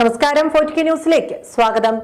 നമസ്കാരം ഫോർട്ടി ന്യൂസിലേക്ക് സ്വാഗതം.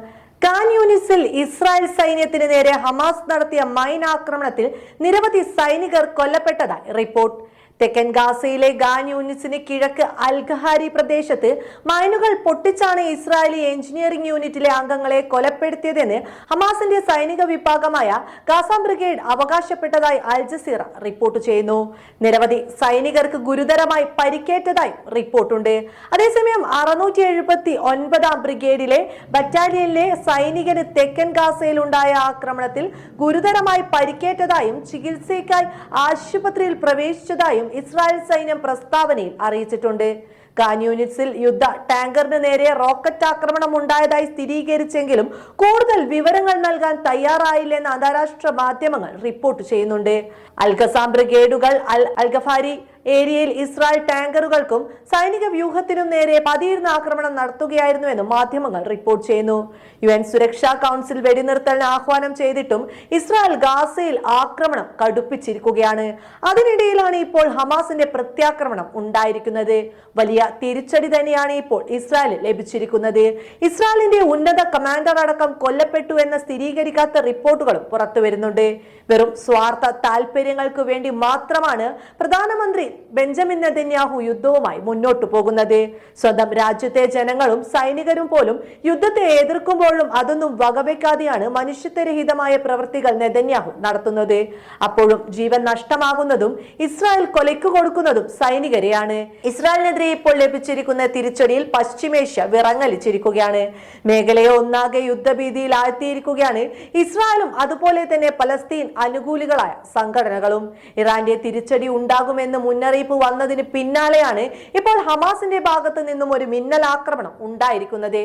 കാൻ യൂണിസിൽ ഇസ്രായേൽ സൈന്യത്തിന് നേരെ ഹമാസ് നടത്തിയ മൈൻ ആക്രമണത്തിൽ നിരവധി സൈനികർ കൊല്ലപ്പെട്ടതായി റിപ്പോർട്ട്. തെക്കൻ ഗാസയിലെ ഗാൻ യൂണിറ്റ്സിന് കിഴക്ക് അൽഗഹാരി പ്രദേശത്ത് മൈനുകൾ പൊട്ടിച്ചാണ് ഇസ്രായേലി എഞ്ചിനീയറിംഗ് യൂണിറ്റിലെ അംഗങ്ങളെ കൊലപ്പെടുത്തിയതെന്ന് ഹമാസിന്റെ സൈനിക വിഭാഗമായ ഗാസ ബ്രിഗേഡ് അവകാശപ്പെട്ടതായി അൽ ജസീറ റിപ്പോർട്ട് ചെയ്യുന്നു. നിരവധി സൈനികർക്ക് ഗുരുതരമായി പരിക്കേറ്റതായി റിപ്പോർട്ടുണ്ട്. അതേസമയം അറുന്നൂറ്റി എഴുപത്തി ഒൻപതാം ബ്രിഗേഡിലെ ബറ്റാലിയനിലെ സൈനികന് തെക്കൻ ഗാസയിലുണ്ടായ ആക്രമണത്തിൽ ഗുരുതരമായി പരിക്കേറ്റതായും ചികിത്സയ്ക്കായി ആശുപത്രിയിൽ പ്രവേശിച്ചതായും ഇസ്രായേൽ സൈന്യം പ്രസ്താവനയിൽ അറിയിച്ചിട്ടുണ്ട്. കാന്യൂനിറ്റ്സിൽ യുദ്ധ ടാങ്കറിന് നേരെ റോക്കറ്റ് ആക്രമണം ഉണ്ടായതായി സ്ഥിരീകരിച്ചെങ്കിലും കൂടുതൽ വിവരങ്ങൾ നൽകാൻ തയ്യാറായില്ലെന്ന് അന്താരാഷ്ട്ര മാധ്യമങ്ങൾ റിപ്പോർട്ട് ചെയ്യുന്നുണ്ട്. അൽഖസാം ബ്രിഗേഡുകൾ അൽ അൽഗഫാരി ഏരിയയിൽ ഇസ്രായേൽ ടാങ്കറുകൾക്കും സൈനിക വ്യൂഹത്തിനും നേരെ പതിയിരുന്ന ആക്രമണം നടത്തുകയായിരുന്നുവെന്നും മാധ്യമങ്ങൾ റിപ്പോർട്ട് ചെയ്യുന്നു. യു എൻ സുരക്ഷാ കൗൺസിൽ വെടിനിർത്തലിന് ആഹ്വാനം ചെയ്തിട്ടും ഇസ്രായേൽ ഗാസയിൽ ആക്രമണം കടുപ്പിച്ചിരിക്കുകയാണ്. അതിനിടയിലാണ് ഇപ്പോൾ ഹമാസിന്റെ പ്രത്യാക്രമണം ഉണ്ടായിരിക്കുന്നത്. വലിയ തിരിച്ചടി തന്നെയാണ് ഇപ്പോൾ ഇസ്രായേലിൽ ലഭിച്ചിരിക്കുന്നത്. ഇസ്രായേലിന്റെ ഉന്നത കമാൻഡർ അടക്കം കൊല്ലപ്പെട്ടു എന്ന സ്ഥിരീകരിക്കാത്ത റിപ്പോർട്ടുകളും പുറത്തുവരുന്നുണ്ട്. വെറും സ്വാർത്ഥ താല്പര്യങ്ങൾക്ക് വേണ്ടി മാത്രമാണ് പ്രധാനമന്ത്രി ബെഞ്ചമിൻ നെതന്യാഹു യുദ്ധവുമായി മുന്നോട്ടു പോകുന്നത്. സ്വന്തം രാജ്യത്തെ ജനങ്ങളും സൈനികരും പോലും യുദ്ധത്തെ എതിർക്കുമ്പോഴും അതൊന്നും വകവെക്കാതെയാണ് മനുഷ്യത്വരഹിതമായ പ്രവൃത്തികൾ നെതന്യാഹു നടത്തുന്നത്. അപ്പോഴും ജീവൻ നഷ്ടമാകുന്നതും ഇസ്രായേൽ കൊലയ്ക്ക് കൊടുക്കുന്നതും സൈനികരെയാണ്. ഇസ്രായേലിനെതിരെ ഇപ്പോൾ ലഭിച്ചിരിക്കുന്ന തിരിച്ചടിയിൽ പശ്ചിമേഷ്യ വിറങ്ങലിച്ചിരിക്കുകയാണ്. മേഖലയെ ഒന്നാകെ യുദ്ധഭീതിയിൽ ആഴ്ത്തിയിരിക്കുകയാണ് ഇസ്രായേലും അതുപോലെ തന്നെ പലസ്തീൻ അനുകൂലികളായ സംഘടനകളും. ഇറാന്റെ തിരിച്ചടി ഉണ്ടാകുമെന്ന് മുന്നറിയിപ്പ് വന്നതിന് പിന്നാലെയാണ് ഇപ്പോൾ ഹമാസിന്റെ ഭാഗത്ത് നിന്നും ഒരു മിന്നൽ ആക്രമണം ഉണ്ടായിരിക്കുന്നത്.